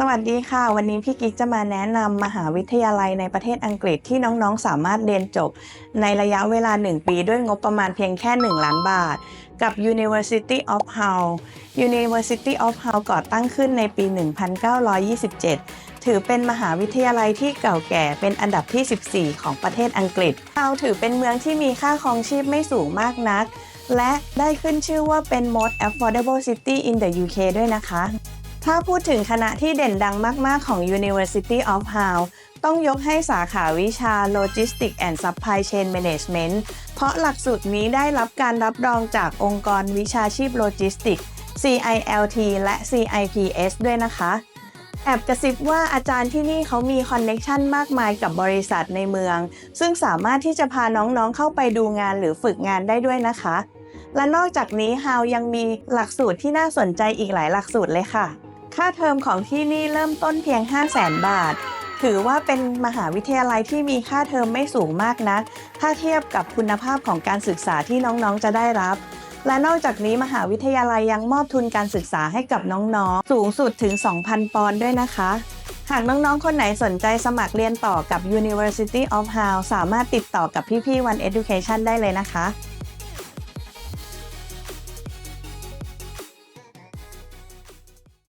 สวัสดีค่ะ วันนี้พี่กิ๊กจะมาแนะนำมหาวิทยาลัยในประเทศอังกฤษที่น้องๆ สามารถเรียนจบ ในระยะเวลา 1 ปีด้วยงบประมาณเพียงแค่ 1 ล้านบาท กับ University of Hull University of Hull ก่อตั้งขึ้นในปี 1927 ถือเป็นมหาวิทยาลัยที่เก่าแก่เป็นอันดับที่ 14 ของประเทศอังกฤษ Hull ถือเป็นเมืองที่มีค่าครองชีพไม่สูงมากนัก และได้ขึ้นชื่อว่าเป็น most affordable city in the UK ด้วยนะคะ ถ้าพูดถึงคณะที่เด่นดังมาก ๆ ของ University of Hull ต้องยกให้สาขาวิชา Logistics and Supply Chain Management เพราะหลักสูตรนี้ได้รับการรับรองจากองค์กรวิชาชีพโลจิสติก CILT และ CIPS ด้วยนะคะ แอบกระซิบว่าอาจารย์ที่นี่เขามีคอนเน็ชันมากมายกับบริษัทในเมือง ซึ่งสามารถที่จะพาน้องๆเข้าไปดูงานหรือฝึกงานได้ด้วยนะคะและนอกจากนี้ How ยังมีหลักสูตรที่น่าสนใจอีกหลายหลักสูตรเลยค่ะ ค่าเทอมของที่นี่เริ่มต้นเพียง 5 0 0แสนบาท ถือว่าเป็นมหาวิทยาลัยที่มีค่าเทอมไม่สูงมากนัก ถ้าเทียบกับคุณภาพของการศึกษาที่น้องๆจะได้รับ และนอกจากนี้มหาวิทยาลัยยังมอบทุนการศึกษาให้กับน้องๆ สูงสุดถึง 2,000 ปอนด์ด้วยนะคะ หากน้องๆ คนไหนสนใจสมัครเรียนต่อกับ University of Hull สามารถติดต่อกับพี่ๆ One Education ได้เลยนะคะ